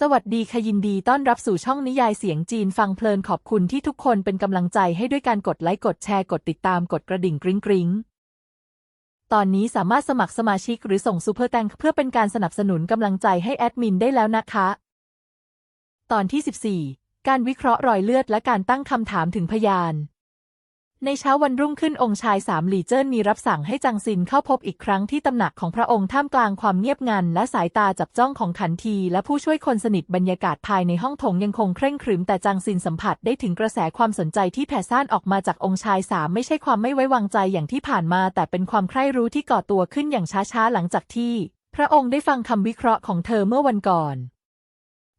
สวัสดีค่ะยินดีต้อนรับสู่ช่องนิยายเสียงจีนฟังเพลินขอบคุณที่ทุกคนเป็นกำลังใจให้ด้วยการกดไลค์กดแชร์กดติดตามกดกระดิ่งกริ๊งกริ๊งตอนนี้สามารถสมัครสมาชิกหรือส่งซูเปอร์แตงเพื่อเป็นการสนับสนุนกำลังใจให้แอดมินได้แล้วนะคะ ตอนที่ 14 การวิเคราะห์รอยเลือดและการตั้งคำถามถึงพยาน ในเช้าวันรุ่งขึ้นองค์ชายสามหลี่เจิ้นมีรับสั่งให้จางซินเข้าพบอีกครั้งที่ตำหนักของพระองค์ท่ามกลางความเงียบงัน และสายตาจับจ้องของขันที และผู้ช่วยคนสนิทบรรยากาศภายในห้องโถงยังคงเคร่งครึม แต่จางซินสัมผัสได้ถึงกระแสความสนใจที่แผ่ซ่านออกมาจากองค์ชายสามไม่ใช่ความไม่ไว้วางใจอย่างที่ผ่านมา แต่เป็นความใคร่รู้ที่ก่อตัวขึ้นอย่างช้าๆหลังจากที่ พระองค์ได้ฟังคำวิเคราะห์ของเธอเมื่อวันก่อน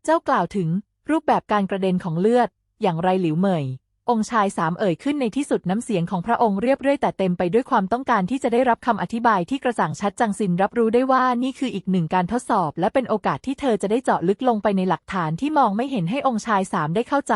เจ้ากล่าวถึงรูปแบบการกระเด็นของเลือด อย่างไรหลิวเหมย องค์ชายสามเอ่ยขึ้นในที่สุดน้ำเสียงของพระองค์เรียบเรื่อยแต่เต็มไปด้วยความต้องการที่จะได้รับคำอธิบายที่กระจ่างชัดจังซินรับรู้ได้ว่านี่คืออีกหนึ่งการทดสอบ และเป็นโอกาสที่เธอจะได้เจาะลึกลงไปในหลักฐานที่มองไม่เห็นให้องค์ชายสามได้เข้าใจ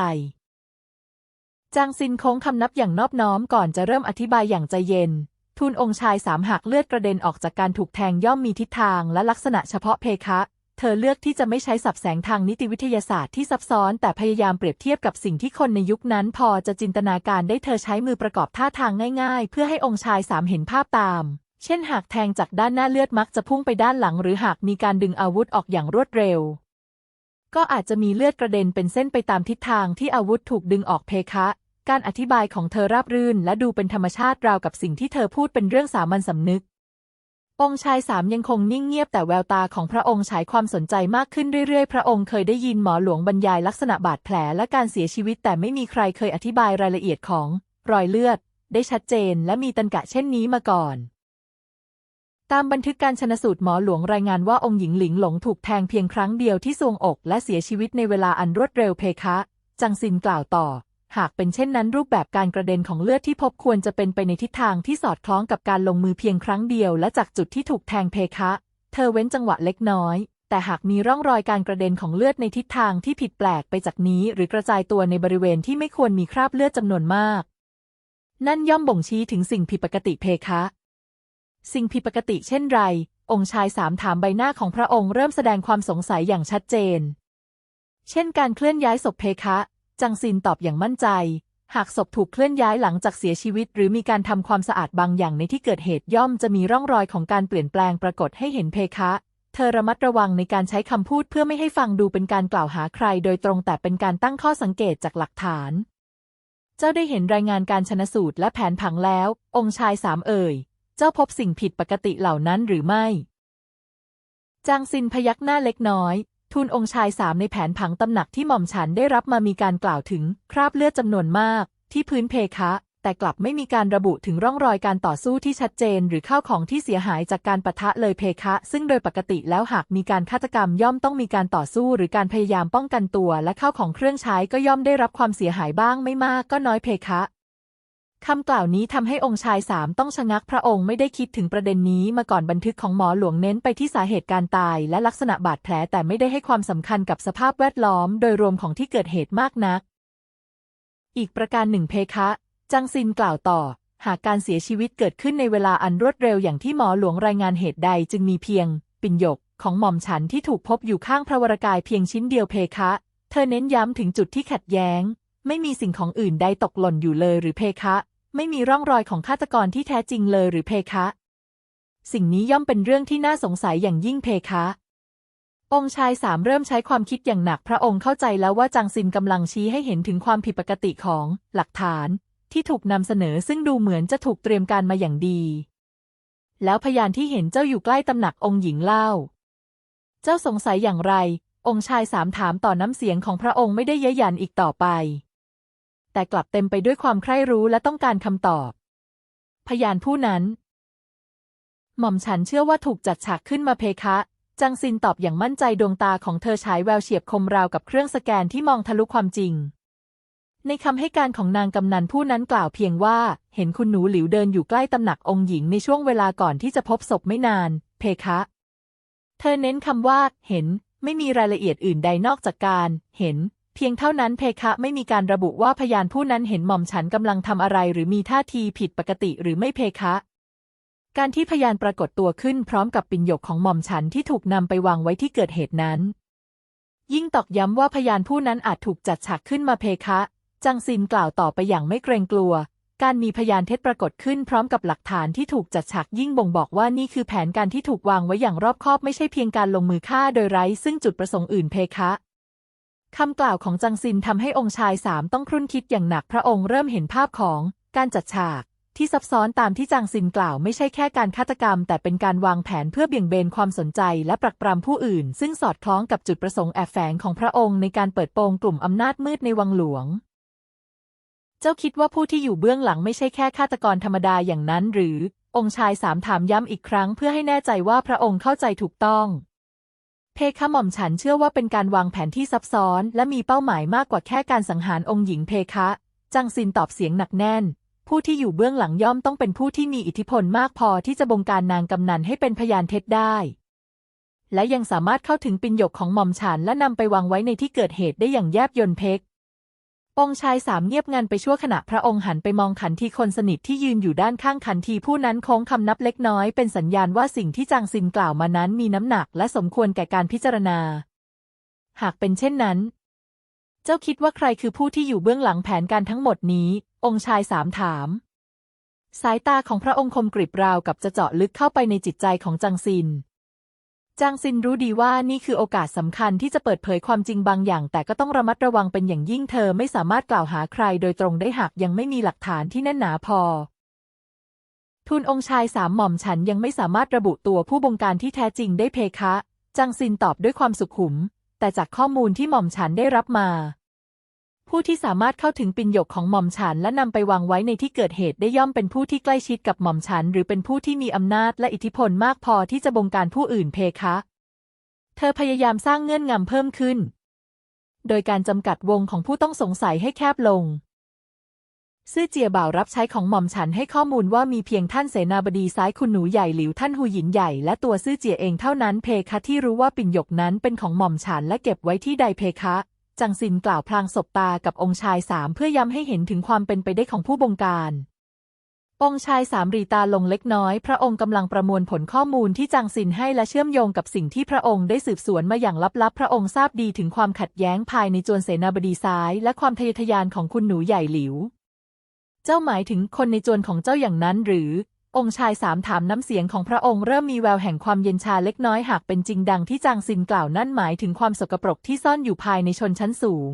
จางซินโค้งคำนับอย่างนอบน้อมก่อนจะเริ่มอธิบายอย่างใจเย็น ทูลองค์ชายสามหักเลือดกระเด็นออกจากการถูกแทงย่อมมีทิศทางและลักษณะเฉพาะเพคะ เธอเลือกที่จะไม่ใช้สับแสงทางนิติวิทยาศาสตร์ที่ซับซ้อน แต่พยายามเปรียบเทียบกับสิ่งที่คนในยุคนั้น พอจะจินตนาการได้เธอใช้มือประกอบท่าทางง่ายๆ เพื่อให้องค์ชายสามเห็นภาพตาม เช่นหากแทงจากด้านหน้าเลือดมักจะพุ่งไปด้านหลัง หรือหากมีการดึงอาวุธออกอย่างรวดเร็ว ก็อาจจะมีเลือดกระเด็นเป็นเส้นไปตามทิศทางที่อาวุธถูกดึงออกเพคะ การอธิบายของเธอราบรื่น และดูเป็นธรรมชาติราวกับสิ่งที่เธอพูดเป็นเรื่องสามัญสำนึก องค์ชายสามยังคงนิ่งเงียบแต่แววตาของพระองค์ฉายความสนใจมากขึ้นเรื่อยๆ พระองค์เคยได้ยินหมอหลวงบรรยายลักษณะบาดแผลและการเสียชีวิตแต่ไม่มีใครเคยอธิบายรายละเอียดของรอยเลือด ได้ชัดเจนและมีตันกะเช่นนี้มาก่อน ตามบันทึกการชนสูตรหมอหลวงรายงานว่าองค์หญิงหลิงหลงถูกแทงเพียงครั้งเดียวที่ทรวงอกและเสียชีวิตในเวลาอันรวดเร็วเพคะ จังซินกล่าวต่อ หากเป็นเช่นนั้นรูปแบบการกระเด็นของเลือดที่พบควรจะเป็นไปในทิศทางที่สอดคล้องกับการลงมือเพียงครั้งเดียวและจากจุดที่ถูกแทงเพคะ เธอเว้นจังหวะเล็กน้อย แต่หากมีร่องรอยการกระเด็นของเลือดในทิศทางที่ผิดแปลกไปจากนี้ หรือกระจายตัวในบริเวณที่ไม่ควรมีคราบเลือดจำนวนมาก นั่นย่อมบ่งชี้ถึงสิ่งผิดปกติเพคะ สิ่งผิดปกติเช่นไร องค์ชายสามถามใบหน้าของพระองค์เริ่มแสดงความสงสัยอย่างชัดเจน เช่นการเคลื่อนย้ายศพเพคะ จังซินตอบอย่างมั่นใจ หากศพถูกเคลื่อนย้ายหลังจากเสียชีวิต หรือมีการทำความสะอาดบางอย่างในที่เกิดเหตุย่อมจะมีร่องรอยของการเปลี่ยนแปลงปรากฏให้เห็นเพคะ เธอระมัดระวังในการใช้คำพูดเพื่อไม่ให้ฟังดูเป็นการกล่าวหาใคร โดยตรงแต่เป็นการตั้งข้อสังเกตจากหลักฐาน เจ้าได้เห็นรายงานการชนะสูตรและแผนผังแล้ว องค์ชายสามเอ่ย เจ้าพบสิ่งผิดปกติเหล่านั้นหรือไม่จางซินพยักหน้าเล็กน้อย ทูลองค์ชายสามในแผนผังตำหนักที่หม่อมฉันได้รับมามีการกล่าวถึงคราบเลือดจำนวนมาก ที่พื้นเพคะ แต่กลับไม่มีการระบุถึงร่องรอยการต่อสู้ที่ชัดเจน หรือข้าวของที่เสียหายจากการปะทะเลยเพคะ ซึ่งโดยปกติแล้วหากมีการฆาตกรรมย่อมต้องมีการต่อสู้ หรือการพยายามป้องกันตัว และข้าวของเครื่องใช้ก็ย่อมได้รับความเสียหายบ้างไม่มากก็น้อยเพคะ คำกล่าวนี้ทำให้องค์ชายสามต้องชะงักพระองค์ไม่ได้คิดถึงประเด็นนี้มาก่อนบันทึกของหมอหลวงเน้นไปที่สาเหตุการตายและลักษณะบาดแผลแต่ไม่ได้ให้ความสำคัญกับสภาพแวดล้อมโดยรวมของที่เกิดเหตุมากนัก อีกประการหนึ่งเพคะ จังซินกล่าวต่อ หากการเสียชีวิตเกิดขึ้นในเวลาอันรวดเร็วอย่างที่หมอหลวงรายงานเหตุใดจึงมีเพียง ปิ่นหยกของหม่อมฉันที่ถูกพบอยู่ข้างพระวรากายเพียงชิ้นเดียวเพคะ เธอเน้นย้ำถึงจุดที่ขัดแย้ง ไม่มีสิ่งของอื่นใดตกหล่นอยู่เลยหรือเพคะ ไม่มีร่องรอยของฆาตกรที่แท้จริงเลยหรือเพคะ สิ่งนี้ย่อมเป็นเรื่องที่น่าสงสัยอย่างยิ่งเพคะ องค์ชายสามเริ่มใช้ความคิดอย่างหนักพระองค์เข้าใจแล้วว่าจางซินกำลังชี้ให้เห็นถึงความผิดปกติของหลักฐานที่ถูกนำเสนอซึ่งดูเหมือนจะถูกเตรียมการมาอย่างดี แล้วพยานที่เห็นเจ้าอยู่ใกล้ตำหนักองค์หญิงเล่า เจ้าสงสัยอย่างไร องค์ชายสามถามต่อน้ำเสียงของพระองค์ไม่ได้เย้ยหยันอีกต่อไป แต่กลับเต็มไปด้วยความใคร่รู้และต้องการคำตอบ พยานผู้นั้น หม่อมฉันเชื่อว่าถูกจัดฉากขึ้นมาเพคะ จังซินตอบอย่างมั่นใจดวงตาของเธอฉายแววเฉียบคมราวกับเครื่องสแกนที่มองทะลุความจริง ในคำให้การของนางกำนันผู้นั้นกล่าวเพียงว่า เห็นคุณหนูหลิวเดินอยู่ใกล้ตำหนักองค์หญิงในช่วงเวลาก่อนที่จะพบศพไม่นาน เพคะ เธอเน้นคำว่า เห็น ไม่มีรายละเอียดอื่นใดนอกจากการ เห็น เพียงเท่านั้นเพคะไม่มีการระบุว่าพยานผู้นั้นเห็นหม่อมฉันกำลังทำอะไรหรือมีท่าทีผิดปกติหรือไม่เพคะ การที่พยานปรากฏตัวขึ้นพร้อมกับปิ่นหยกของหม่อมฉันที่ถูกนำไปวางไว้ที่เกิดเหตุนั้น ยิ่งตอกย้ำว่าพยานผู้นั้นอาจถูกจัดฉากขึ้นมาเพคะ จังซินกล่าวต่อไปอย่างไม่เกรงกลัว การมีพยานเท็จปรากฏขึ้นพร้อมกับหลักฐานที่ถูกจัดฉากยิ่งบ่งบอกว่านี่คือแผนการที่ถูกวางไว้อย่างรอบคอบไม่ใช่เพียงการลงมือฆ่าโดยไร้ซึ่งจุดประสงค์อื่นเพคะ คำกล่าวของจังซินทำให้องค์ชายสามต้องครุ่นคิดอย่างหนักพระองค์เริ่มเห็นภาพของการจัดฉาก ที่ซับซ้อนตามที่จางซินกล่าวไม่ใช่แค่การฆาตกรรม แต่เป็นการวางแผนเพื่อเบี่ยงเบนความสนใจและปรักปรำผู้อื่น ซึ่งสอดคล้องกับจุดประสงค์แอบแฝงของพระองค์ในการเปิดโปงกลุ่มอำนาจมืดในวังหลวง เจ้าคิดว่าผู้ที่อยู่เบื้องหลังไม่ใช่แค่ฆาตกรธรรมดาอย่างนั้นหรือ องค์ชายสามถามย้ำอีกครั้งเพื่อให้แน่ใจว่าพระองค์เข้าใจถูกต้อง เพคะหม่อมฉันเชื่อว่าเป็นการวางแผนที่ซับซ้อน และมีเป้าหมายมากกว่าแค่การสังหารองค์หญิงเพคะ จังซินตอบเสียงหนักแน่น ผู้ที่อยู่เบื้องหลังย่อมต้องเป็นผู้ที่มีอิทธิพลมากพอที่จะบงการนางกำนันให้เป็นพยานเท็จได้ และยังสามารถเข้าถึงปิญหยกของหม่อมฉันและนำไปวางไว้ในที่เกิดเหตุได้อย่างแยบยลเพก องชายสามเงียบงันไปชั่วขณะพระองค์หันไปมองขันทีคนสนิทที่ยืนอยู่ด้านข้างขันทีผู้นั้นโค้งคำนับเล็กน้อยเป็นสัญญาณว่าสิ่งที่จางซินกล่าวมานั้นมีน้ำหนักและสมควรแก่การพิจารณา หากเป็นเช่นนั้น เจ้าคิดว่าใครคือผู้ที่อยู่เบื้องหลังแผนการทั้งหมดนี้ องค์ชายสามถาม สายตาของพระองค์คมกริบราวกับจะเจาะลึกเข้าไปในจิตใจของจางซิน จางซินรู้ดีว่านี่คือโอกาสสำคัญที่จะเปิดเผยความจริงบางอย่าง แต่ก็ต้องระมัดระวังเป็นอย่างยิ่งเธอไม่สามารถกล่าวหาใครโดยตรงได้หากยังไม่มีหลักฐานที่แน่นหนาพอทูนองค์ชายสามหม่อมฉันยังไม่สามารถระบุตัวผู้บงการที่แท้จริงได้เพคะจังซินตอบด้วยความสุขุม แต่จากข้อมูลที่หม่อมฉันได้รับมา ผู้ที่สามารถเข้าถึงปิญหยกของหม่อมฉันและนำไปวางไว้ในที่เกิดเหตุได้ย่อมเป็นผู้ที่ใกล้ชิดกับหม่อมฉัน หรือเป็นผู้ที่มีอำนาจและอิทธิพลมากพอที่จะบงการผู้อื่นเพคะ เธอพยายามสร้างเงื่อนงำเพิ่มขึ้น โดยการจำกัดวงของผู้ต้องสงสัยให้แคบลงซื่อเจียบ่าวรับใช้ของหม่อมฉันให้ข้อมูลว่ามีเพียงท่านเสนาบดีซ้ายคุณหนูใหญ่หลิวท่านหูหยินใหญ่และตัวซื่อเจียเองเท่านั้นเพคะที่รู้ว่าปิ่นหยกนั้นเป็นของหม่อมฉันและเก็บไว้ที่ใดเพคะ จังซินกล่าวพลางสบตากับองค์ชายสามเพื่อย้ำให้เห็นถึงความเป็นไปได้ของผู้บงการ องค์ชายสามรีตาลงเล็กน้อย พระองค์กำลังประมวลผลข้อมูลที่จังซินให้และเชื่อมโยงกับสิ่งที่พระองค์ได้สืบสวนมาอย่างลับๆ พระองค์ทราบดีถึงความขัดแย้งภายในจวนเสนาบดีซ้าย และความทะเยอทะยานของคุณหนูใหญ่หลิว เจ้าหมายถึงคนในจวนของเจ้าอย่างนั้นหรือ องค์ชายสามถามน้ำเสียงของพระองค์เริ่มมีแววแห่งความเย็นชาเล็กน้อยหากเป็นจริงดังที่จางซินกล่าวนั่นหมายถึงความสกปรกที่ซ่อนอยู่ภายในชนชั้นสูง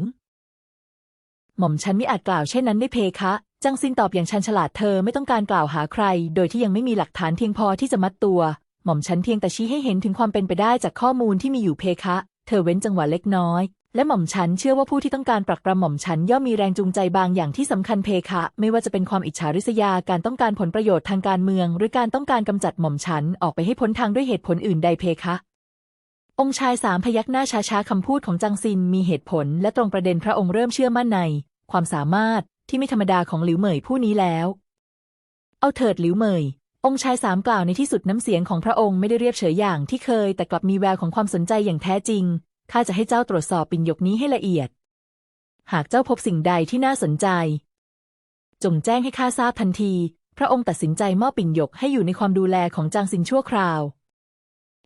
หม่อมฉันไม่อาจกล่าวเช่นนั้นได้เพคะจังซินตอบอย่างชันฉลาดเธอไม่ต้องการกล่าวหาใคร โดยที่ยังไม่มีหลักฐานเพียงพอที่จะมัดตัว หม่อมฉันเพียงแต่ชี้ให้เห็นถึงความเป็นไปได้จากข้อมูลที่มีอยู่เพคะ เธอเว้นจังหวะเล็กน้อย และหม่อมฉันเชื่อว่าผู้ที่ต้องการปรักปรำหม่อมฉันย่อมมีแรงจูงใจบางอย่างที่สำคัญเพคะ ไม่ว่าจะเป็นความอิจฉาริษยาการต้องการผลประโยชน์ทางการเมือง หรือการต้องการกำจัดหม่อมฉันออกไปให้พ้นทางด้วยเหตุผลอื่นใดเพคะ องค์ชายสามพยักหน้าช้าๆคำพูดของจังซินมีเหตุผล และตรงประเด็นพระองค์เริ่มเชื่อมั่นใน ความสามารถที่ไม่ธรรมดาของหลิวเหมยผู้นี้แล้ว เอาเถิดหลิวเหมยองค์ชายสามกล่าวในที่สุดน้ำเสียงของพระองค์ไม่ได้เรียบเฉยอย่างที่เคย แต่กลับมีแววของความสนใจอย่างแท้จริง ข้าจะให้เจ้าตรวจสอบปิ่นหยกนี้ให้ละเอียด หากเจ้าพบสิ่งใดที่น่าสนใจ จงแจ้งให้ข้าทราบทันที พระองค์ตัดสินใจมอบปิ่นหยกให้อยู่ในความดูแลของจางซินชั่วคราว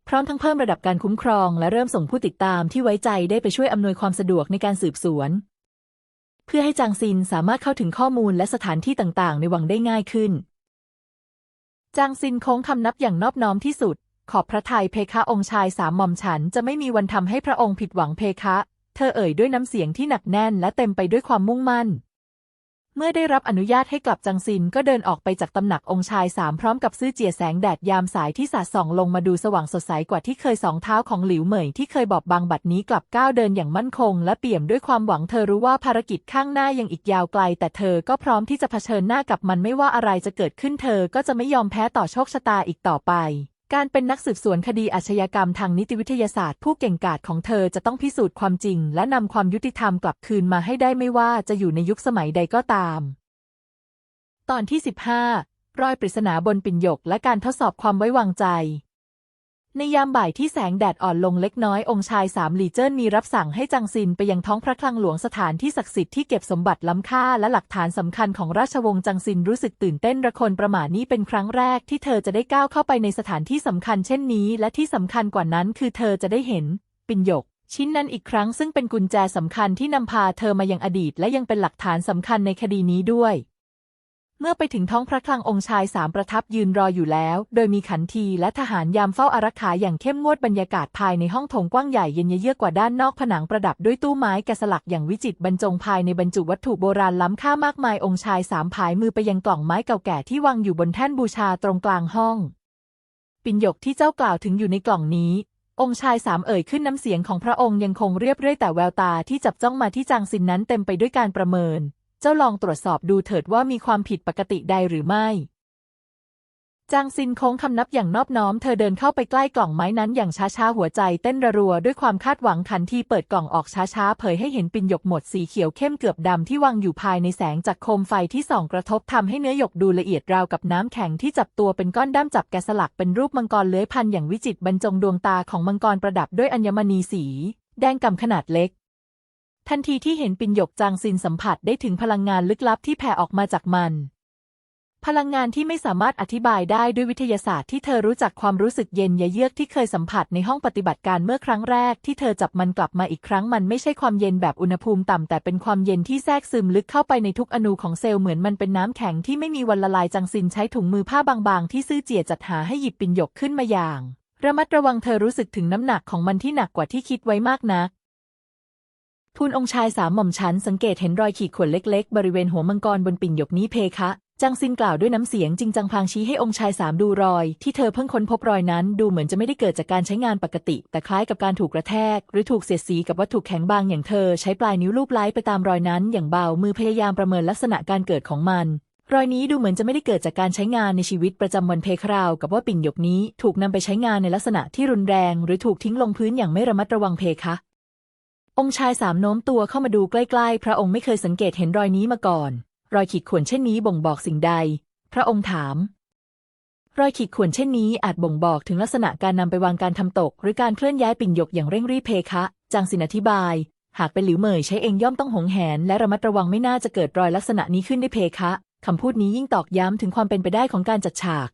พร้อมทั้งเพิ่มระดับการคุ้มครอง และเริ่มส่งผู้ติดตามที่ไว้ใจได้ไปช่วยอำนวยความสะดวกในการสืบสวน เพื่อให้จางซินสามารถเข้าถึงข้อมูลและสถานที่ต่างๆ ในวังได้ง่ายขึ้นจางซินโค้งคำนับอย่างนอบน้อมที่สุด ขอบพระทัยเพคะองค์ชายสามหม่อมฉันจะไม่มีวันทำให้พระองค์ผิดหวังเพคะ เธอเอ่ยด้วยน้ำเสียงที่หนักแน่นและเต็มไปด้วยความมุ่งมั่น เมื่อได้รับอนุญาตให้กลับจังซินก็เดินออกไปจากตำหนักองค์ชายสามพร้อมกับซื้อเจียแสงแดดยามสายที่สาดส่องลงมาดูสว่างสดใสกว่าที่เคยสองเท้าของหลิวเหมยที่เคยบอบบางบัดนี้กลับก้าวเดินอย่างมั่นคง และเปี่ยมด้วยความหวังเธอรู้ว่าภารกิจข้างหน้ายังอีกยาวไกล แต่เธอก็พร้อมที่จะเผชิญหน้ากับมันไม่ว่าอะไรจะเกิดขึ้นเธอก็จะไม่ยอมแพ้ต่อโชคชะตาอีกต่อไป การเป็นนักสืบสวนคดีอาชญากรรมทางนิติวิทยาศาสตร์ ผู้เก่งกาจของเธอจะต้องพิสูจน์ความจริง และนำความยุติธรรมกลับคืนมาให้ได้ไม่ว่าจะอยู่ในยุคสมัยใดก็ตาม ตอนที่ 15 รอยปริศนาบนปิ่นหยกและการทดสอบความไว้วางใจ ในยามบ่ายที่แสงแดดอ่อนลงเล็กน้อยองค์ชายสามหลีเจิ้นมีรับสั่งให้จังซินไปยังท้องพระคลังหลวงสถานที่ศักดิ์สิทธิ์ที่เก็บสมบัติล้ำค่าและหลักฐานสำคัญของราชวงศ์จังซินรู้สึกตื่นเต้นระคนประหม่านี้เป็นครั้งแรกที่เธอจะได้ก้าวเข้าไปในสถานที่สำคัญเช่นนี้ และที่สำคัญกว่านั้นคือเธอจะได้เห็น ปิ่นหยก ชิ้นนั้นอีกครั้งซึ่งเป็นกุญแจสำคัญที่นำพาเธอมายังอดีต และยังเป็นหลักฐานสำคัญในคดีนี้ด้วย เมื่อไปถึงท้องพระคลังองค์ชายสามประทับยืนรออยู่แล้ว โดยมีขันทีและทหารยามเฝ้าอารักขาอย่างเข้มงวดบรรยากาศภายในห้องโถงกว้างใหญ่เย็นเยือกกว่าด้านนอกผนังประดับด้วยตู้ไม้แกะสลักอย่างวิจิตรบรรจงภายในบรรจุวัตถุโบราณล้ำค่ามากมายองค์ชายสามผายมือไปยังกล่องไม้เก่าแก่ที่วางอยู่บนแท่นบูชาตรงกลางห้อง ปิ่นหยกที่เจ้ากล่าวถึงอยู่ในกล่องนี้ องค์ชายสามเอ่ยขึ้นน้ำเสียงของพระองค์ยังคงเรียบเรื่อยแต่แววตาที่จับจ้องมาที่จางซินนั้นเต็มไปด้วยการประเมิน เจ้าลองตรวจสอบดูเถิดว่ามีความผิดปกติใดหรือไม่ จางซินโค้งคำนับอย่างนอบน้อม เธอเดินเข้าไปใกล้กล่องไม้นั้นอย่างช้าๆ หัวใจเต้นระรัวด้วยความคาดหวังขันทีเปิดกล่องออกช้าๆ เผยให้เห็นปิ่นหยกหมดสีเขียวเข้มเกือบดำที่วางอยู่ภายในแสงจากโคมไฟที่ส่องกระทบทำให้เนื้อหยกดูละเอียดราวกับน้ำแข็งที่จับตัวเป็นก้อนด้ามจับแกะสลักเป็นรูปมังกรเลื้อยพันอย่างวิจิตรบรรจงดวงตาของมังกรประดับด้วยอัญมณีสี แดงกำขนาดเล็ก ทันทีที่เห็นปิ่นหยกจางซินสัมผัสได้ถึงพลังงานลึกลับที่แผ่ออกมาจากมัน พลังงานที่ไม่สามารถอธิบายได้ด้วยวิทยาศาสตร์ที่เธอรู้จักความรู้สึกเย็นเยือกที่เคยสัมผัสในห้องปฏิบัติการเมื่อครั้งแรกที่เธอจับมันกลับมาอีกครั้งมันไม่ใช่ความเย็นแบบอุณหภูมิต่ำแต่เป็นความเย็นที่แทรกซึมลึกเข้าไปในทุกอนูของเซลล์เหมือนมันเป็นน้ำแข็งที่ไม่มีวันละลายจังซินใช้ถุงมือผ้าบางๆ ที่ซื่อเจียจัดหาให้หยิบปิ่นหยกขึ้นมาอย่างระมัดระวังเธอรู้สึกถึงน้ำหนักของมันที่หนักกว่าที่คิดไว้มากนัก ทูลองค์ชายสามหม่อมฉันสังเกตเห็นรอยขีดข่วนเล็กๆ บริเวณหัวมังกรบนปิ่นหยกนี้เพคะจังซินกล่าวด้วยน้ำเสียงจริงจังพางชี้ให้องค์ชายสามดูรอย ที่เธอเพิ่งค้นพบรอยนั้น ดูเหมือนจะไม่ได้เกิดจากการใช้งานปกติ แต่คล้ายกับการถูกกระแทก หรือถูกเสียดสีกับวัตถุแข็งบางอย่างเธอ ใช้ปลายนิ้วลูบไล้ไปตามรอยนั้นอย่างเบามือพยายามประเมินลักษณะการเกิดของมัน รอยนี้ดูเหมือนจะไม่ได้เกิดจากการใช้งานในชีวิตประจำวันเพคราว กับว่าปิ่นหยกนี้ถูกนำไปใช้งานในลักษณะที่รุนแรง หรือถูกทิ้งลงพื้นอย่างไม่ระมัดระวังเพคะ องค์ชายสามโน้มตัวเข้ามาดูใกล้ๆ พระองค์ไม่เคยสังเกตเห็นรอยนี้มาก่อน รอยขีดข่วนเช่นนี้บ่งบอกสิ่งใด พระองค์ถาม รอยขีดข่วนเช่นนี้อาจบ่งบอกถึงลักษณะการนำไปวางการทำตก หรือการเคลื่อนย้ายปิ่นหยกอย่างเร่งรีบเพคะ จางสินอธิบาย หากเป็นหลิวเหมยใช้เองย่อมต้องหงแหน และระมัดระวังไม่น่าจะเกิดรอยลักษณะนี้ขึ้นได้เพคะคำพูดนี้ยิ่งตอกย้ำถึงความเป็นไปได้ของการจัดฉาก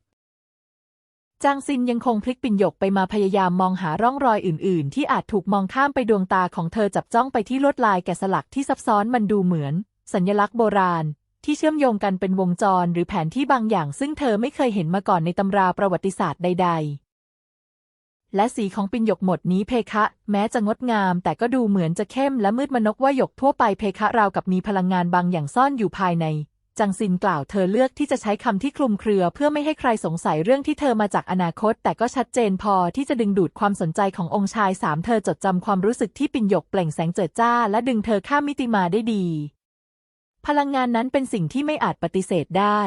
จางซินยังคงพลิกปิ่นหยกไปมาพยายามมองหาร่องรอยอื่น ๆ ที่อาจถูกมองข้ามไปดวงตาของเธอจับจ้องไปที่ลวดลายแกะสลักที่ซับซ้อนมันดูเหมือน สัญลักษณ์โบราณ ที่เชื่อมโยงกันเป็นวงจรหรือแผนที่บางอย่าง ซึ่งเธอไม่เคยเห็นมาก่อนในตำราประวัติศาสตร์ใด ๆ และสีของปิ่นหยกหมดนี้เพคะ แม้จะงดงาม แต่ก็ดูเหมือนจะเข้มและมืดมนกว่าหยกทั่วไปเพคะราวกับมีพลังงานบางอย่างซ่อนอยู่ภายใน จังซินกล่าวเธอเลือกที่จะใช้คำที่คลุมเครือเพื่อไม่ให้ใครสงสัยเรื่องที่เธอมาจากอนาคต แต่ก็ชัดเจนพอที่จะดึงดูดความสนใจขององค์ชายสามเธอจดจำความรู้สึกที่ปิ่นหยกเปล่งแสงเจิดจ้า และดึงเธอข้ามมิติมาได้ดี พลังงานนั้นเป็นสิ่งที่ไม่อาจปฏิเสธได้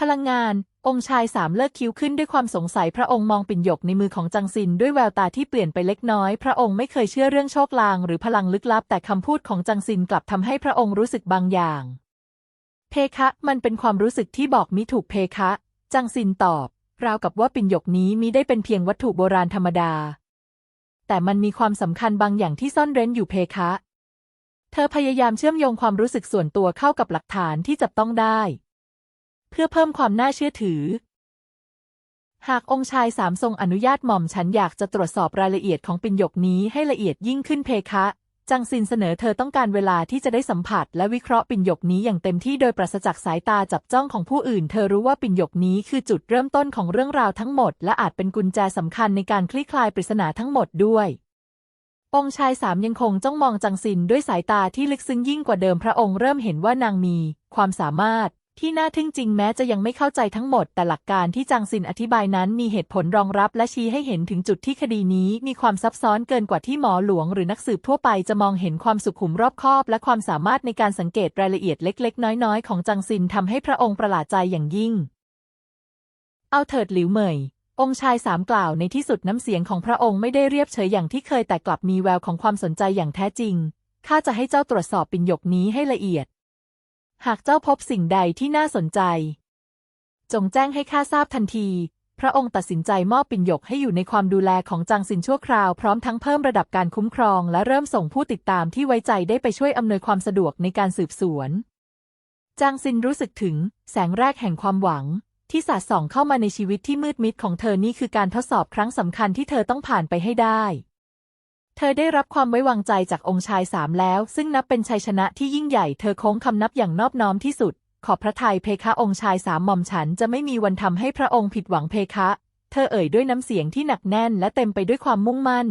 พลังงานองค์ชายสามเลิกคิ้วขึ้นด้วยความสงสัยพระองค์มองปิ่นหยกในมือของจังซินด้วยแววตาที่เปลี่ยนไปเล็กน้อย พระองค์ไม่เคยเชื่อเรื่องโชคลางหรือพลังลึกลับ แต่คำพูดของจังซินกลับทำให้พระองค์รู้สึกบางอย่าง เพคะ มันเป็นความรู้สึกที่บอกมิถูกเพคะจังซินตอบ ราวกับว่าปิ่นหยกนี้มิได้เป็นเพียงวัตถุโบราณธรรมดา แต่มันมีความสำคัญบางอย่างที่ซ่อนเร้นอยู่เพคะ เธอพยายามเชื่อมโยงความรู้สึกส่วนตัวเข้ากับหลักฐานที่จับต้องได้ เพื่อเพิ่มความน่าเชื่อถือ หากองค์ชายสามทรงอนุญาตหม่อมฉันอยากจะตรวจสอบรายละเอียดของปิ่นหยกนี้ให้ละเอียดยิ่งขึ้นเพคะ จังซินเสนอเธอต้องการเวลาที่จะได้สัมผัสและวิเคราะห์ปิ่นหยกนี้อย่างเต็มที่โดยปราศจากสายตาจับจ้องของผู้อื่น เธอรู้ว่าปิ่นหยกนี้คือจุดเริ่มต้นของเรื่องราวทั้งหมด และอาจเป็นกุญแจสำคัญในการคลี่คลายปริศนาทั้งหมดด้วย องค์ชายสามยังคงจ้องมองจังซินด้วยสายตาที่ลึกซึ้งยิ่งกว่าเดิมพระองค์เริ่มเห็นว่านางมี ความสามารถ ที่น่าทึ่งจริงแม้จะยังไม่เข้าใจทั้งหมด แต่หลักการที่จังซินอธิบายนั้นมีเหตุผลรองรับและชี้ให้เห็นถึงจุดที่คดีนี้ มีความซับซ้อนเกินกว่าที่หมอหลวงหรือนักสืบทั่วไปจะมองเห็นความสุขุมรอบคอบ และความสามารถในการสังเกตรายละเอียดเล็ก ๆ น้อย ๆ ของจังซินทำให้พระองค์ประหลาดใจอย่างยิ่ง เอาเถิดหลิวเหมย องค์ชายสามกล่าวในที่สุดน้ำเสียงของพระองค์ไม่ได้เรียบเฉยอย่างที่เคยแต่กลับมีแววของความสนใจอย่างแท้จริงข้าจะให้เจ้าตรวจสอบปิ่นหยกนี้ให้ละเอียด หากเจ้าพบสิ่งใดที่น่าสนใจ จงแจ้งให้ข้าทราบทันที พระองค์ตัดสินใจมอบปิ่นหยกให้อยู่ในความดูแลของจางซินชั่วคราวพร้อมทั้งเพิ่มระดับการคุ้มครอง และเริ่มส่งผู้ติดตามที่ไว้ใจได้ไปช่วยอำนวยความสะดวกในการสืบสวน จางซินรู้สึกถึงแสงแรกแห่งความหวัง ที่สาดส่องเข้ามาในชีวิตที่มืดมิดของเธอนี่คือการทดสอบครั้งสำคัญที่เธอต้องผ่านไปให้ได้ เธอได้รับความไว้วางใจจากองค์ชายสามแล้ว ซึ่งนับเป็นชัยชนะที่ยิ่งใหญ่ เธอโค้งคำนับอย่างนอบน้อมที่สุด ขอบพระทัยเพคะองค์ชายสามหม่อมฉันจะไม่มีวันทำให้พระองค์ผิดหวังเพคะ เธอเอ่ยด้วยน้ำเสียงที่หนักแน่นและเต็มไปด้วยความมุ่งมั่น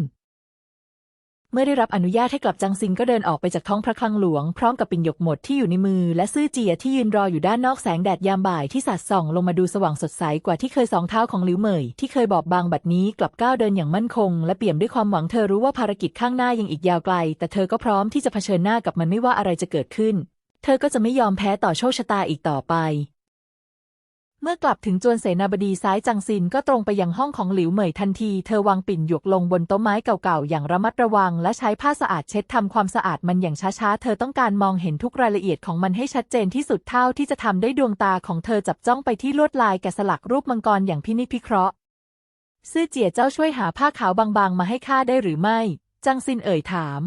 เมื่อได้รับอนุญาตให้กลับจังซินก็เดินออกไปจากท้องพระคลังหลวง พร้อมกับปิ่นหยกหมดที่อยู่ในมือ และซื่อเจียที่ยืนรออยู่ด้านนอกแสงแดดยามบ่ายที่สาดส่อง ลงมาดูสว่างสดใสกว่าที่เคยสองเท้าของหลิวเหมยที่เคยบอบบางบัดนี้กลับก้าวเดินอย่างมั่นคง และเปี่ยมด้วยความหวังเธอรู้ว่าภารกิจข้างหน้ายังอีกยาวไกล แต่เธอก็พร้อมที่จะเผชิญหน้ากับมันไม่ว่าอะไรจะเกิดขึ้น เธอก็จะไม่ยอมแพ้ต่อโชคชะตาอีกต่อไป เมื่อกลับถึงจวนเสนาบดีซ้ายจังซินก็ตรงไปยังห้องของหลิวเหมยทันที เธอวางปิ่นหยวกลงบนโต๊ะไม้เก่าๆอย่างระมัดระวัง และใช้ผ้าสะอาดเช็ดทำความสะอาดมันอย่างช้าๆ เธอต้องการมองเห็นทุกรายละเอียดของมันให้ชัดเจนที่สุดเท่าที่จะทำได้ดวงตาของเธอจับจ้องไปที่ลวดลายแกะสลักรูปมังกรอย่างพินิจพิเคราะห์ ซื่อเจี๋ยเจ้าช่วยหาผ้าขาวบางๆ มาให้ข้าได้หรือไม่ จังซินเอ่ยถาม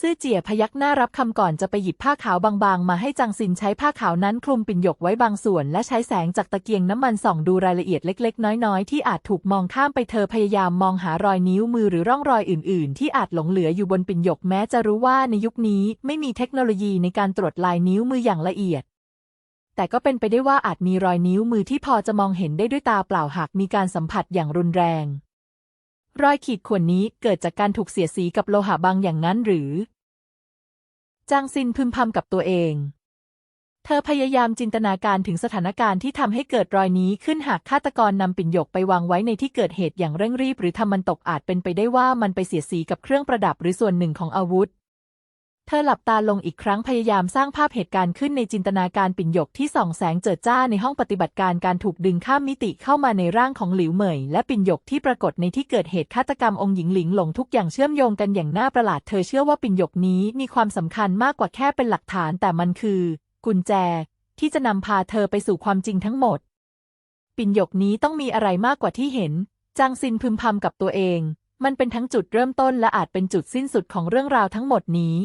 ซื่อเจียพยักหน้ารับคำก่อนจะไปหยิบผ้าขาวบางๆ มาให้จังซินใช้ผ้าขาวนั้นคลุมปิ่นหยกไว้บางส่วน และใช้แสงจากตะเกียงน้ำมันส่องดูรายละเอียดเล็ก ๆ น้อยๆ ที่อาจถูกมองข้ามไปเธอพยายามมองหารอยนิ้วมือหรือร่องรอยอื่น ๆ ที่อาจหลงเหลืออยู่บนปิ่นหยกแม้จะรู้ว่าในยุคนี้ไม่มีเทคโนโลยีในการตรวจลายนิ้วมืออย่างละเอียด แต่ก็เป็นไปได้ว่าอาจมีรอยนิ้วมือที่พอจะมองเห็นได้ด้วยตาเปล่าหากมีการสัมผัสอย่างรุนแรง รอยขีดข่วนนี้เกิดจากการถูกเสียดสีกับโลหะบางอย่างนั้นหรือ จางซินพึมพำกับตัวเอง เธอพยายามจินตนาการถึงสถานการณ์ที่ทำให้เกิดรอยนี้ขึ้นหากฆาตกรนำปิ่นหยกไปวางไว้ในที่เกิดเหตุอย่างเร่งรีบ หรือทำมันตกอาจเป็นไปได้ว่ามันไปเสียดสีกับเครื่องประดับหรือส่วนหนึ่งของอาวุธ เธอหลับตาลงอีกครั้งพยายามสร้างภาพเหตุการณ์ขึ้นในจินตนาการปิ่นหยกที่ส่องแสงเจิดจ้าในห้องปฏิบัติการการถูกดึงข้ามมิติเข้ามาในร่างของหลิวเหมย และปิ่นหยกที่ปรากฏในที่เกิดเหตุฆาตกรรมองค์หญิงหลิงหลงทุกอย่างเชื่อมโยงกันอย่างน่าประหลาดเธอเชื่อว่าปิ่นหยกนี้มีความสำคัญมากกว่าแค่เป็นหลักฐานแต่มันคือ กุญแจ ที่จะนำพาเธอไปสู่ความจริงทั้งหมด ปิ่นหยกนี้ต้องมีอะไรมากกว่าที่เห็นจางซินพึมพำกับตัวเอง มันเป็นทั้งจุดเริ่มต้นและอาจเป็นจุดสิ้นสุดของเรื่องราวทั้งหมดนี้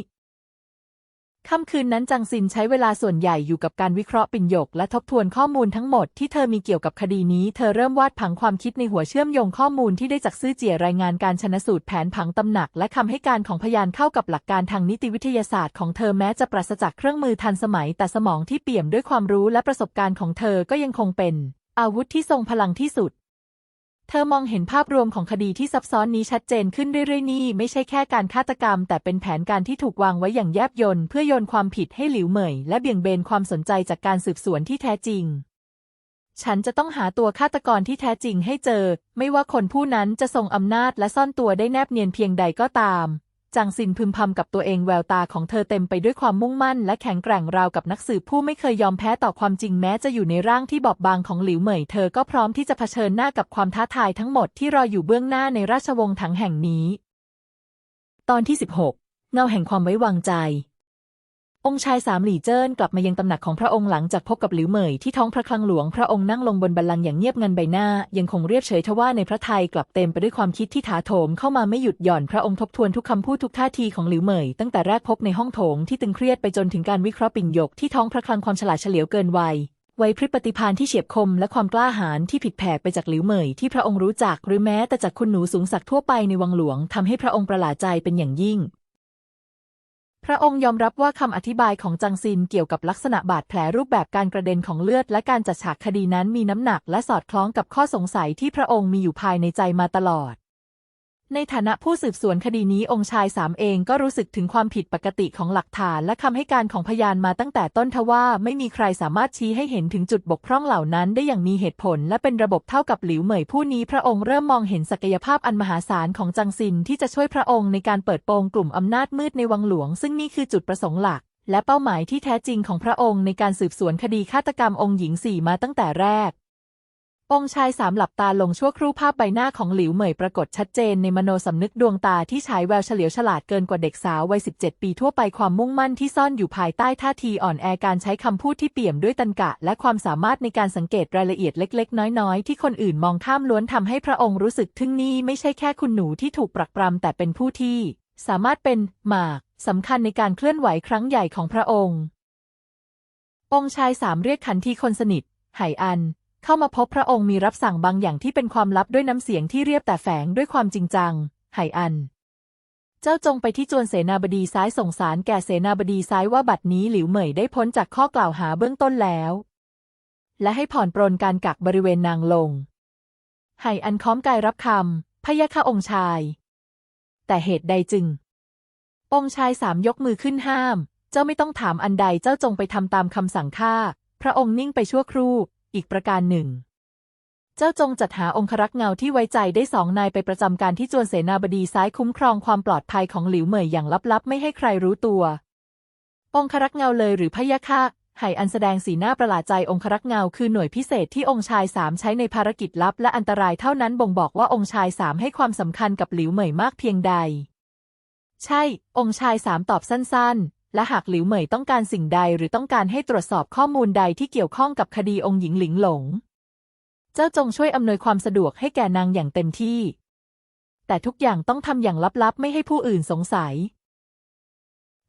ค่ำคืนนั้นจังซินใช้เวลาส่วนใหญ่อยู่กับการวิเคราะห์ปิ่นหยก และทบทวนข้อมูลทั้งหมดที่เธอมีเกี่ยวกับคดีนี้ เธอเริ่มวาดผังความคิดในหัวเชื่อมโยงข้อมูลที่ได้จากซื่อเจียรายงานการชนสูตรแผนผังตำหนัก และคำให้การของพยานเข้ากับหลักการทางนิติวิทยาศาสตร์ของเธอแม้จะปราศจากเครื่องมือทันสมัย แต่สมองที่เปี่ยมด้วยความรู้และประสบการณ์ของเธอก็ยังคงเป็น อาวุธที่ทรงพลังที่สุด เธอมองเห็นภาพรวมของคดีที่ซับซ้อนนี้ชัดเจนขึ้นเรื่อยๆ นี่ไม่ใช่แค่การฆาตกรรม แต่เป็นแผนการที่ถูกวางไว้อย่างแยบยลเพื่อโยนความผิดให้หลิวเหมย และเบี่ยงเบนความสนใจจากการสืบสวนที่แท้จริง ฉันจะต้องหาตัวฆาตกรที่แท้จริงให้เจอ ไม่ว่าคนผู้นั้นจะทรงอำนาจและซ่อนตัวได้แนบเนียนเพียงใดก็ตาม จางซินพึมพำกับตัวเองแววตาของเธอเต็มไปด้วยความมุ่งมั่นและแข็งแกร่งราวกับนักสืบผู้ไม่เคยยอมแพ้ต่อความจริงแม้จะอยู่ในร่างที่บอบบางของหลิวเหมยเธอก็พร้อมที่จะเผชิญหน้ากับความท้าทายทั้งหมดที่รออยู่เบื้องหน้าในราชวงศ์ถังแห่งนี้ ตอนที่ 16 เงาแห่งความไว้วางใจ องค์ชายสามหลี่เจิ้นกลับมายังตำหนักของพระองค์หลังจากพบกับหลิวเหมยที่ท้องพระคลังหลวงพระองค์นั่งลงบนบัลลังก์อย่างเงียบงันใบหน้า ยังคงเรียบเฉยทว่าในพระทัยกลับเต็มไปด้วยความคิดที่ถาโถมเข้ามาไม่หยุดหย่อนพระองค์ทบทวนทุกคำพูดทุกท่าทีของหลิวเหมยตั้งแต่แรกพบในห้องโถงที่ตึงเครียดไปจนถึงการวิเคราะห์ปิ่นหยกที่ท้องพระคลังความฉลาดเฉลียวเกินวัยไวยพริบปฏิภาณที่เฉียบคมและความกล้าหาญที่ผิดแผกไปจากหลิวเหมยที่พระองค์รู้จักหรือแม้แต่จากคุณหนูสูงศักดิ์ทั่วไปในวังหลวงทำให้พระองค์ประหลาดใจเป็นอย่างยิ่ง พระองค์ยอมรับว่าคำอธิบายของจังซินเกี่ยวกับลักษณะบาดแผลรูปแบบการกระเด็นของเลือด และการจัดฉากคดีนั้นมีน้ำหนักและสอดคล้องกับข้อสงสัยที่พระองค์มีอยู่ภายในใจมาตลอด ในฐานะผู้สืบสวนคดีนี้องค์ชายสามเองก็รู้สึกถึงความผิดปกติของหลักฐานและคำให้การของพยานมาตั้งแต่ต้นทว่าไม่มีใครสามารถชี้ให้เห็นถึงจุดบกพร่องเหล่านั้นได้อย่างมีเหตุผล และเป็นระบบเท่ากับหลิวเหมยผู้นี้พระองค์เริ่มมองเห็นศักยภาพอันมหาศาลของจังซินที่จะช่วยพระองค์ในการเปิดโปงกลุ่มอำนาจมืดในวังหลวง ซึ่งนี่คือจุดประสงค์หลักและเป้าหมายที่แท้จริงของพระองค์ในการสืบสวนคดีฆาตกรรมองค์หญิงสี่มาตั้งแต่แรก องค์ชายสามหลับตาลงชั่วครู่ภาพใบหน้าของหลิวเหมยปรากฏชัดเจนในมโนสำนึกดวงตาที่ฉายแววเฉลียวฉลาดเกินกว่าเด็กสาววัย17 ปีทั่วไปความมุ่งมั่นที่ซ่อนอยู่ภายใต้ท่าทีอ่อนแอการใช้คำพูดที่เปี่ยมด้วยตันกะ และความสามารถในการสังเกตรายละเอียดเล็ก ๆ น้อย ๆ ที่คนอื่นมองข้ามล้วนทำให้พระองค์รู้สึกทึ่งนี่ไม่ใช่แค่คุณหนูที่ถูกปรักปรำแต่เป็นผู้ที่ สามารถเป็นหมากสำคัญในการเคลื่อนไหวครั้งใหญ่ของพระองค์ องค์ชายสามเรียกขันทีคนสนิทไหอัน เข้ามาพบพระองค์มีรับสั่งบางอย่างที่เป็นความลับด้วยน้ำเสียงที่เรียบแต่แฝงด้วยความจริงจัง ไหอัน เจ้าจงไปที่จวนเสนาบดีซ้ายส่งสารแก่เสนาบดีซ้ายว่าบัดนี้หลิวเหมยได้พ้นจากข้อกล่าวหาเบื้องต้นแล้ว และให้ผ่อนปรนการกักบริเวณนางลง ไห่อันค้อมกายรับคำพยะค่ะองค์ชาย แต่เหตุใดจึง องค์ชายสามยกมือขึ้นห้าม เจ้าไม่ต้องถามอันใดเจ้าจงไปทำตามคำสั่งข้าพระองค์นิ่งไปชั่วครู่ อีกประการหนึ่ง เจ้าจงจัดหาองครักษ์เงาที่ไว้ใจได้สองนายไปประจำการที่จวนเสนาบดีซ้ายคุ้มครองความปลอดภัยของหลิวเหมยอย่างลับๆ ไม่ให้ใครรู้ตัว องครักษ์เงาเลยหรือพยะค่ะไห่อันแสดงสีหน้าประหลาดใจองครักษ์เงาคือหน่วยพิเศษที่องค์ชายสามใช้ในภารกิจลับและอันตรายเท่านั้นบ่งบอกว่าองค์ชายสามให้ความสำคัญกับหลิวเหมยมากเพียงใด ใช่ องค์ชายสามตอบสั้นๆ และหากหลิวเหมยต้องการสิ่งใดหรือต้องการให้ตรวจสอบข้อมูลใดที่เกี่ยวข้องกับคดีองค์หญิงหลิงหลง เจ้าจงช่วยอำนวยความสะดวกให้แก่นางอย่างเต็มที่ แต่ทุกอย่างต้องทำอย่างลับๆ ไม่ให้ผู้อื่นสงสัย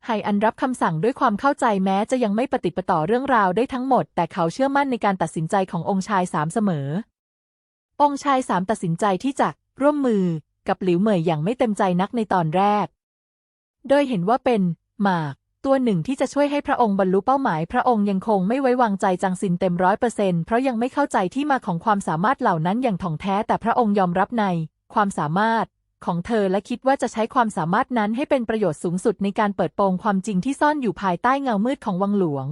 ไฮอันรับคำสั่งด้วยความเข้าใจแม้จะยังไม่ปฏิประต่อเรื่องราวได้ทั้งหมด แต่เขาเชื่อมั่นในการตัดสินใจขององค์ชายสามเสมอ องค์ชายสามตัดสินใจที่จะร่วมมือกับหลิวเหมยอย่างไม่เต็มใจนักในตอนแรก โดยเห็นว่าเป็นหมาก ตัวหนึ่งที่จะช่วยให้พระองค์บรรลุเป้าหมาย พระองค์ยังคงไม่ไว้วางใจจางซินเต็มร้อยเปอร์เซ็นเพราะยังไม่เข้าใจที่มาของความสามารถเหล่านั้นอย่างถ่องแท้ แต่พระองค์ยอมรับใน ความสามารถ ของเธอและคิดว่าจะใช้ความสามารถนั้นให้เป็นประโยชน์สูงสุดในการเปิดโปงความจริงที่ซ่อนอยู่ภายใต้เงามืดของวังหลวง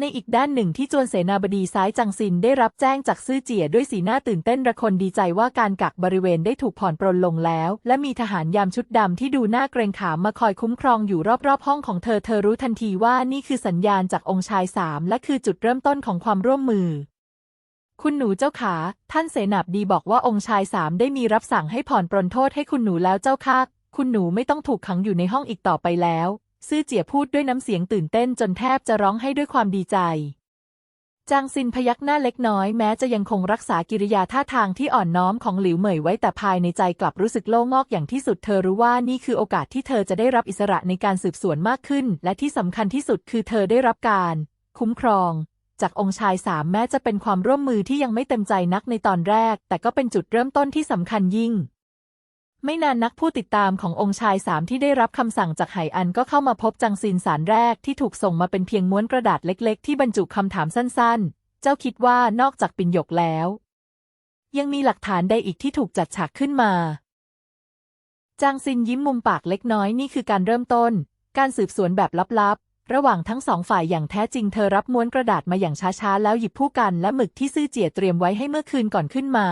ในอีกด้านหนึ่งที่จวนเสนาบดีซ้ายจังซินได้รับแจ้งจากซื่อเจียด้วยสีหน้าตื่นเต้นระคนดีใจว่าการกักบริเวณได้ถูกผ่อนปรนลงแล้ว และมีทหารยามชุดดำที่ดูหน่าเกรงขามมาคอยคุ้มครองอยู่รอบๆห้องของเธอเธอรู้ทันทีว่านี่คือสัญญาณจากองค์ชายสามและคือจุดเริ่มต้นของความร่วมมือ คุณหนูเจ้าขา ท่านเสนาบดีบอกว่าองค์ชายสามได้มีรับสั่งให้ผ่อนปรนโทษให้คุณหนูแล้วเจ้าค่ะคุณหนูไม่ต้องถูกขังอยู่ในห้องอีกต่อไปแล้ว ซื่อเจี๋ยพูดด้วยน้ำเสียงตื่นเต้นจนแทบจะร้องให้ด้วยความดีใจ จางซินพยักหน้าเล็กน้อยแม้จะยังคงรักษากิริยาท่าทางที่อ่อนน้อมของหลิวเหมยไว้แต่ภายในใจกลับรู้สึกโล่งอกอย่างที่สุดเธอรู้ว่านี่คือโอกาสที่เธอจะได้รับอิสระในการสืบสวนมากขึ้น และที่สำคัญที่สุดคือเธอได้รับการ คุ้มครองจากองค์ชายสามแม้จะเป็นความร่วมมือที่ยังไม่เต็มใจนักในตอนแรก แต่ก็เป็นจุดเริ่มต้นที่สำคัญยิ่ง ไม่นานนักผู้ติดตามขององค์ชายสามที่ได้รับคำสั่งจากไหอันก็เข้ามาพบจังซินสารแรกที่ถูกส่งมาเป็นเพียงม้วนกระดาษเล็กๆ ที่บรรจุคำถามสั้นๆ เจ้าคิดว่านอกจากปิ่นหยกแล้ว ยังมีหลักฐานใดอีกที่ถูกจัดฉากขึ้นมา จางซินยิ้มมุมปากเล็กน้อยนี่คือการเริ่มต้น การสืบสวนแบบลับๆ ระหว่างทั้งสองฝ่ายอย่างแท้จริงเธอรับม้วนกระดาษมาอย่างช้าๆ แล้วหยิบผู้กันและหมึกที่ซื่อเจียเตรียมไว้ให้เมื่อคืนก่อนขึ้นมา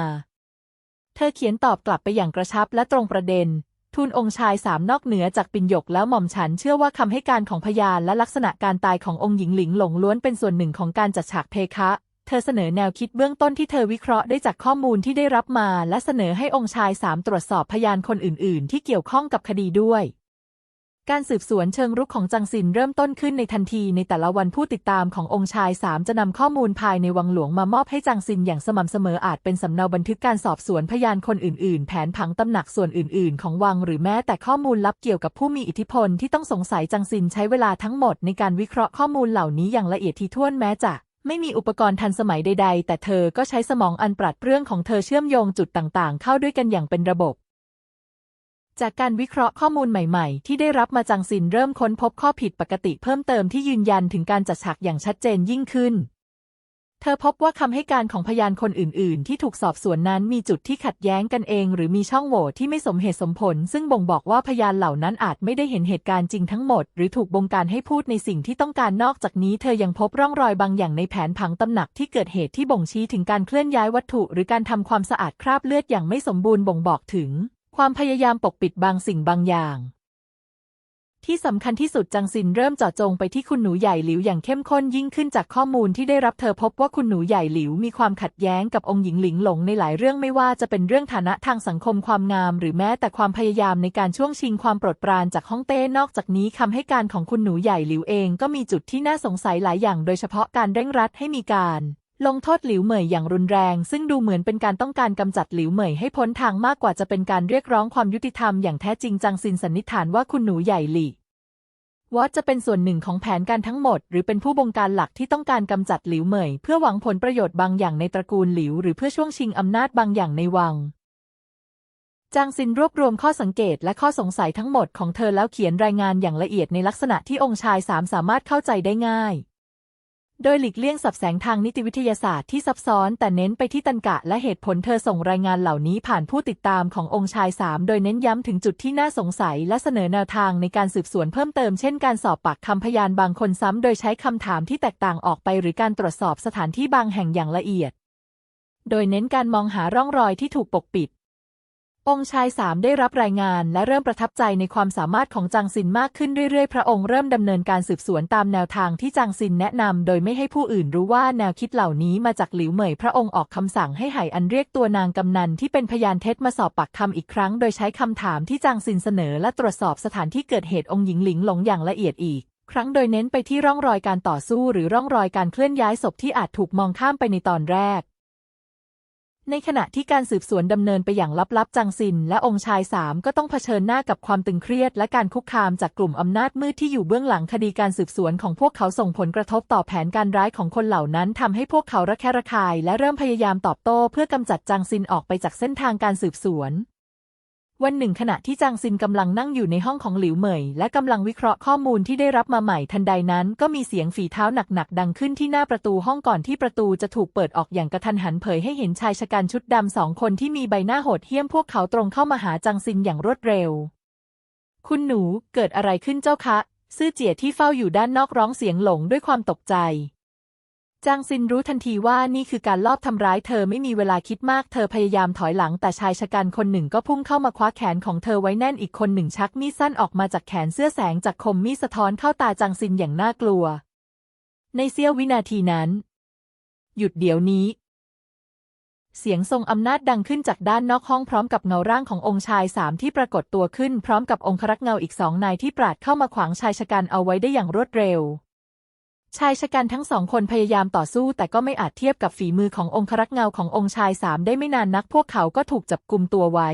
เธอเขียนตอบกลับไปอย่างกระชับและตรงประเด็น ทูลองค์ชายสามนอกเหนือจากปิ่นหยกแล้วหม่อมฉันเชื่อว่าคำให้การของพยานและลักษณะการตายขององค์หญิงหลิงหลงล้วนเป็นส่วนหนึ่งของการจัดฉากเพคะ เธอเสนอแนวคิดเบื้องต้นที่เธอวิเคราะห์ได้จากข้อมูลที่ได้รับมา และเสนอให้องค์ชายสามตรวจสอบพยานคนอื่น ๆ ที่เกี่ยวข้องกับคดีด้วย การสืบสวนเชิงรุกของจังซินเริ่มต้นขึ้นในทันทีในแต่ละวันผู้ติดตามขององค์ชายสามจะนำข้อมูลภายในวังหลวงมามอบให้จังซินอย่างสม่ำเสมออาจเป็นสำเนาบันทึกการสอบสวนพยานคนอื่นๆ แผนผังตำหนักส่วนอื่นๆ ของวังหรือแม้แต่ข้อมูลลับเกี่ยวกับผู้มีอิทธิพลที่ต้องสงสัยจังซินใช้เวลาทั้งหมดในการวิเคราะห์ข้อมูลเหล่านี้อย่างละเอียดถี่ถ้วนแม้จะไม่มีอุปกรณ์ทันสมัยใด ๆ แต่เธอก็ใช้สมองอันปราดเปรื่องของเธอเชื่อมโยงจุดต่างๆ เข้าด้วยกันอย่างเป็นระบบ จากการวิเคราะห์ข้อมูลใหม่ๆ ที่ได้รับมาจังซินเริ่มค้นพบข้อผิดปกติเพิ่มเติมที่ยืนยันถึงการจัดฉากอย่างชัดเจนยิ่งขึ้น เธอพบว่าคำให้การของพยานคนอื่น ๆ ที่ถูกสอบสวนนั้นมีจุดที่ขัดแย้งกันเอง หรือมีช่องโหว่ที่ไม่สมเหตุสมผล ซึ่งบ่งบอกว่าพยานเหล่านั้นอาจไม่ได้เห็นเหตุการณ์จริงทั้งหมด หรือถูกบงการให้พูดในสิ่งที่ต้องการนอกจากนี้ เธอยังพบร่องรอยบางอย่างในแผนผังตำหนักที่เกิดเหตุที่บ่งชี้ถึงการเคลื่อนย้ายวัตถุ หรือการทำความสะอาดคราบเลือดอย่างไม่สมบูรณ์บ่งบอกถึง ความพยายามปกปิดบางสิ่งบางอย่าง ที่สำคัญที่สุดจังซินเริ่มเจาะจงไปที่คุณหนูใหญ่หลิวอย่างเข้มข้นยิ่งขึ้นจากข้อมูลที่ได้รับเธอพบว่าคุณหนูใหญ่หลิวมีความขัดแย้งกับองค์หญิงหลิงหลงในหลายเรื่องไม่ว่าจะเป็นเรื่องฐานะทางสังคมความงาม หรือแม้แต่ความพยายามในการช่วงชิงความโปรดปรานจากฮ่องเต้นอกจากนี้คำให้การของคุณหนูใหญ่หลิวเองก็มีจุดที่น่าสงสัยหลายอย่าง โดยเฉพาะการเร่งรัดให้มีการ ลงโทษหลิวเหมยอย่างรุนแรง ซึ่งดูเหมือนเป็นการต้องการกำจัดหลิวเหมยให้พ้นทางมากกว่าจะเป็นการเรียกร้องความยุติธรรมอย่างแท้จริงจังซินสันนิษฐานว่าคุณหนูใหญ่หลี่วอตจะเป็นส่วนหนึ่งของแผนการทั้งหมด หรือเป็นผู้บงการหลักที่ต้องการกำจัดหลิวเหมย เพื่อหวังผลประโยชน์บางอย่างในตระกูลหลิว หรือเพื่อช่วงชิงอำนาจบางอย่างในวังจางซินรวบรวมข้อสังเกตและข้อสงสัยทั้งหมดของเธอแล้วเขียนรายงานอย่างละเอียดในลักษณะที่องค์ชายสามสามารถเข้าใจได้ง่าย โดยหลีกเลี่ยงสับแสงทางนิติวิทยาศาสตร์ที่ซับซ้อน แต่เน้นไปที่ตรรกะและเหตุผลเธอส่งรายงานเหล่านี้ผ่านผู้ติดตามขององค์ชายสามโดยเน้นย้ำถึงจุดที่น่าสงสัยและเสนอแนวทางในการสืบสวนเพิ่มเติมเช่นการสอบปากคำพยานบางคนซ้ำ โดยใช้คำถามที่แตกต่างออกไปหรือการตรวจสอบสถานที่บางแห่งอย่างละเอียด โดยเน้นการมองหาร่องรอยที่ถูกปกปิด องค์ชายสามได้รับรายงานและเริ่มประทับใจในความสามารถของจางซินมากขึ้นเรื่อยๆ พระองค์เริ่มดำเนินการสืบสวนตามแนวทางที่จางซินแนะนำโดยไม่ให้ผู้อื่นรู้ว่าแนวคิดเหล่านี้มาจากหลิวเหมย พระองค์ออกคำสั่งให้ไหอันเรียกตัวนางกำนันที่เป็นพยานเท็จมาสอบปากคำอีกครั้ง โดยใช้คำถามที่จางซินเสนอและตรวจสอบสถานที่เกิดเหตุองค์หญิงหลิงหลงอย่างละเอียดอีกครั้งโดยเน้นไปที่ร่องรอยการต่อสู้หรือร่องรอยการเคลื่อนย้ายศพที่อาจถูกมองข้ามไปในตอนแรก ในขณะที่การสืบสวนดำเนินไปอย่างลับๆจางซิน และองค์ชายสามก็ต้องเผชิญหน้ากับความตึงเครียด และการคุกคามจากกลุ่มอำนาจมืดที่อยู่เบื้องหลังคดีการสืบสวนของพวกเขาส่งผลกระทบต่อแผนการร้ายของคนเหล่านั้นทำให้พวกเขาระแคะระคาย และเริ่มพยายามตอบโต้ เพื่อกำจัดจางซินออกไปจากเส้นทางการสืบสวน วันหนึ่งขณะที่จางซินกำลังนั่งอยู่ในห้องของหลิวเหมย และกำลังวิเคราะห์ข้อมูลที่ได้รับมาใหม่ทันใดนั้น ก็มีเสียงฝีเท้าหนักๆดังขึ้นที่หน้าประตูห้องก่อนที่ประตูจะถูกเปิดออกอย่างกระทันหันเผยให้เห็นชายชะกันชุดดำสองคนที่มีใบหน้าโหดเหี้ยมพวกเขาตรงเข้ามาหาจางซินอย่างรวดเร็ว คุณหนูเกิดอะไรขึ้นเจ้าคะ ซื่อเจี๋ยที่เฝ้าอยู่ด้านนอกร้องเสียงหลงด้วยความตกใจ จางซินรู้ทันทีว่านี่คือการลอบทำร้ายเธอไม่มีเวลาคิดมากเธอพยายามถอยหลังแต่ชายชะกันคนหนึ่งก็พุ่งเข้ามาคว้าแขนของเธอไว้แน่นอีกคนหนึ่งชักมีดสั้นออกมาจากแขนเสื้อแสงจากคมมีดสะท้อนเข้าตาจางซินอย่างน่ากลัว ในเสี้ยววินาทีนั้น หยุดเดี๋ยวนี้ เสียงทรงอำนาจดังขึ้นจากด้านนอกห้องพร้อมกับเงาร่างขององค์ชายสามที่ปรากฏตัวขึ้นพร้อมกับองครักษ์เงาอีกสองนายที่ปราดเข้ามาขวางชายชะกันเอาไว้ได้อย่างรวดเร็ว ชายชะกันทั้งสองคนพยายามต่อสู้แต่ก็ไม่อาจเทียบกับฝีมือขององครักษ์เงาขององค์ชายสามได้ไม่นานนักพวกเขาก็ถูกจับกลุมตัวไว้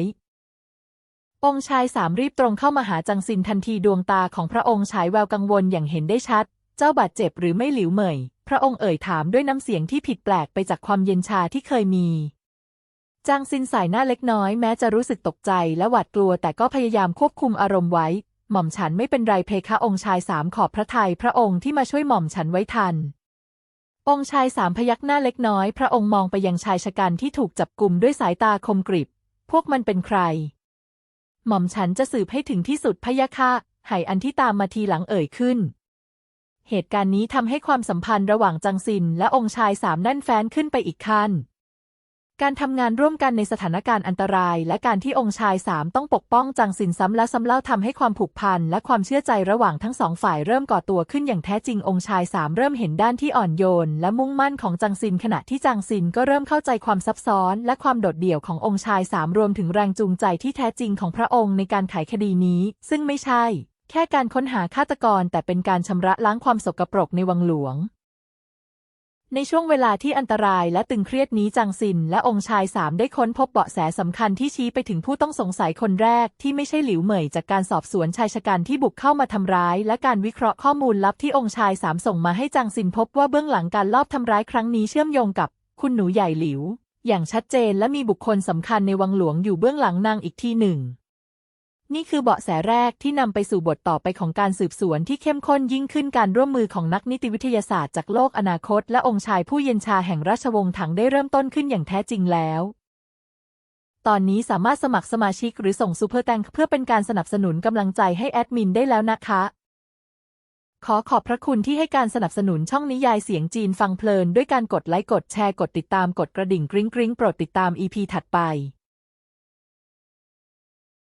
องค์ชายสามรีบตรงเข้ามาหาจังซินทันทีดวงตาของพระองค์ฉายแววกังวลอย่างเห็นได้ชัด เจ้าบาดเจ็บหรือไม่หลิวเหมย พระองค์เอ่ยถามด้วยน้ำเสียงที่ผิดแปลกไปจากความเย็นชาที่เคยมีจางซินสายหน้าเล็กน้อยแม้จะรู้สึกตกใจและหวาดกลัวแต่ก็พยายามควบคุมอารมณ์ไว้ หม่อมฉันไม่เป็นไรเพคะองค์ชายสามขอบพระทัยพระองค์ที่มาช่วยหม่อมฉันไว้ทัน องค์ชายสามพยักหน้าเล็กน้อย พระองค์มองไปยังชายชะกันที่ถูกจับกลุ่มด้วยสายตาคมกริบ พวกมันเป็นใคร หม่อมฉันจะสืบให้ถึงที่สุดพะยะค่ะไหอันที่ตามมาทีหลังเอ่ยขึ้น เหตุการณ์นี้ทำให้ความสัมพันธ์ระหว่างจังซินและองค์ชายสามแน่นแฟ้นขึ้นไปอีกขั้น การทำงานร่วมกันในสถานการณ์อันตราย และการที่องค์ชายสามต้องปกป้องจังซินซ้ำและซ้ำเล่าทำให้ความผูกพันและความเชื่อใจระหว่างทั้งสองฝ่ายเริ่มก่อตัวขึ้นอย่างแท้จริงองค์ชายสามเริ่มเห็นด้านที่อ่อนโยน และมุ่งมั่นของจังซินขณะที่จังซินก็เริ่มเข้าใจความซับซ้อน และความโดดเดี่ยวขององค์ชายสามรวมถึงแรงจูงใจที่แท้จริงของพระองค์ในการไขคดีนี้ ซึ่งไม่ใช่ แค่การค้นหาฆาตกรแต่เป็นการชำระล้างความสกปรกในวังหลวง ในช่วงเวลาที่อันตรายและตึงเครียดนี้จังซินและองค์ชายสามได้ค้นพบเบาะแสสำคัญที่ชี้ไปถึงผู้ต้องสงสัยคนแรกที่ไม่ใช่หลิวเหมยจากการสอบสวนชายชะกันที่บุกเข้ามาทำร้าย และการวิเคราะห์ข้อมูลลับที่องค์ชายสามส่งมาให้จังซินพบว่าเบื้องหลังการลอบทำร้ายครั้งนี้เชื่อมโยงกับ คุณหนูใหญ่หลิว อย่างชัดเจนและมีบุคคลสำคัญในวังหลวงอยู่เบื้องหลังนางอีกทีหนึ่ง นี่คือเบาะแสแรกที่นำไปสู่บทต่อไปของการสืบสวนที่เข้มข้นยิ่งขึ้นการร่วมมือของนักนิติวิทยาศาสตร์จากโลกอนาคต และองค์ชายผู้เย็นชาแห่งราชวงศ์ถังได้เริ่มต้นขึ้นอย่างแท้จริงแล้ว ตอนนี้สามารถสมัครสมาชิกหรือส่งซูเปอร์แตงเพื่อเป็นการสนับสนุนกำลังใจให้แอดมินได้แล้วนะคะ ขอขอบพระคุณที่ให้การสนับสนุนช่องนิยายเสียงจีนฟังเพลินด้วยการกดไลค์กดแชร์กดติดตามกดกระดิ่งกริ๊งกริ๊งโปรดติดตาม EP ถัดไป